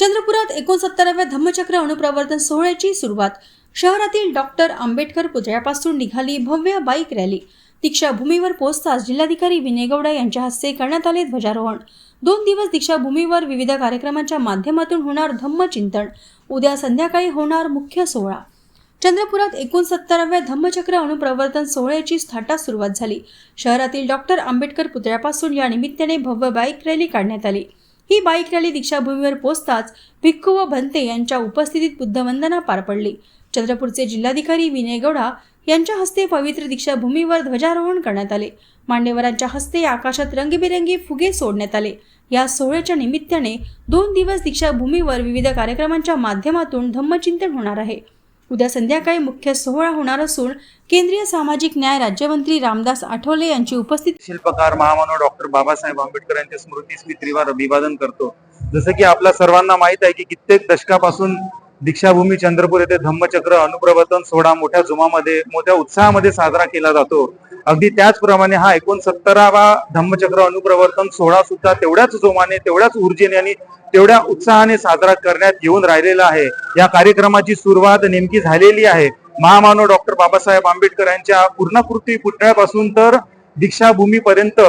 चंद्रपुरात एकोणसत्तराव्या धम्मचक्र अणुप्रवर्तन सोहळ्याची सुरुवात. शहरातील डॉक्टर आंबेडकर पुतळ्यापासून निघाली भव्य बाईक रॅली. दीक्षाभूमीवर पोहोचताच जिल्हाधिकारी विनय गौडा यांच्या हस्ते करण्यात आले ध्वजारोहण. दोन दिवस दीक्षाभूमीवर विविध कार्यक्रमांच्या माध्यमातून होणार धम्मचिंतन. उद्या संध्याकाळी होणार मुख्य सोहळा. चंद्रपुरात एकोणसत्तराव्या धम्मचक्र अणुप्रवर्तन सोहळ्याची थाटा सुरुवात झाली. शहरातील डॉक्टर आंबेडकर पुतळ्यापासून या निमित्ताने भव्य बाईक रॅली काढण्यात आली. ही बाईक रॅली दीक्षाभूमीवर पोहोचताच भिक्खू व भंते यांच्या उपस्थितीत बुद्धवंदना पार पडली. चंद्रपूरचे जिल्हाधिकारी विनय गौडा यांच्या हस्ते पवित्र दीक्षाभूमीवर ध्वजारोहण करण्यात आले. मान्यवरांच्या हस्ते आकाशात रंगीबेरंगी फुगे सोडण्यात आले. या सोहळ्याच्या निमित्ताने दोन दिवस दीक्षाभूमीवर विविध कार्यक्रमांच्या माध्यमातून धम्मचिंतन होणार आहे. उद्या संध्याकाळी मुख्य सोहळा होणार असून केंद्रीय सामाजिक न्याय राज्यमंत्री रामदास आठवले यांची उपस्थिती शिल्पकार महामानव डॉक्टर बाबासाहेब आंबेडकर यांच्या स्मृतीस मी त्रिवार अभिवादन करतो. जसं की आपल्या सर्वांना माहीत आहे की कित्येक दशकापासून दीक्षाभूमी चंद्रपूर येथे धम्मचक्र अनुप्रवर्तन सोहळा मोठ्या जुमामध्ये मोठ्या उत्साहामध्ये साजरा केला जातो. अगदी त्याचप्रमाणे हा एकोणसत्तरावा धम्मचक्र अनुप्रवर्तन सोहळा सुद्धा तेवढ्याच जोमाने तेवढ्याच ऊर्जेने आणि तेवढ्या उत्साहाने साजरा करण्यात येऊन राहिलेला आहे. या कार्यक्रमाची सुरुवात नेमकी झालेली आहे. महामानव डॉक्टर बाबासाहेब आंबेडकर यांच्या पूर्णकृती पुतळ्यापासून तर दीक्षाभूमीपर्यंत.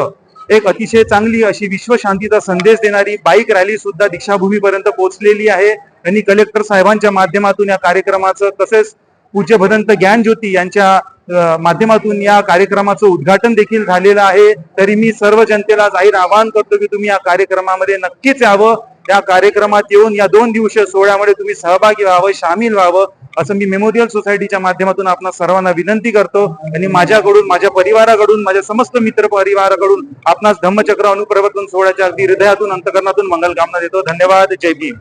एक अतिशय चांगली अशी विश्वशांतीचा संदेश देणारी बाईक रॅली सुद्धा दीक्षाभूमीपर्यंत पोहोचलेली आहे. आणि कलेक्टर साहेबांच्या माध्यमातून या कार्यक्रमाचं तसेच पूज्य भदंत ज्ञान ज्योती यांच्या माध्यमातून या कार्यक्रमाचं उद्घाटन देखील झालेलं आहे. तरी मी सर्व जनतेला जाहीर आवाहन करतो की तुम्ही या कार्यक्रमामध्ये नक्कीच यावं. या कार्यक्रमात येऊन या दोन दिवसीय सोहळ्यामध्ये तुम्ही सहभागी व्हावं सामील व्हावं असं मी मेमोरियल सोसायटीच्या माध्यमातून आपणा सर्वांना विनंती करतो. आणि माझ्याकडून माझ्या परिवाराकडून माझ्या समस्त मित्र परिवाराकडून आपणास धम्मचक्र अनुप्रवर्तन सोहळ्याच्या अगदी हृदयातून अंतकरणातून मंगलकामना देतो. धन्यवाद. जय भीम.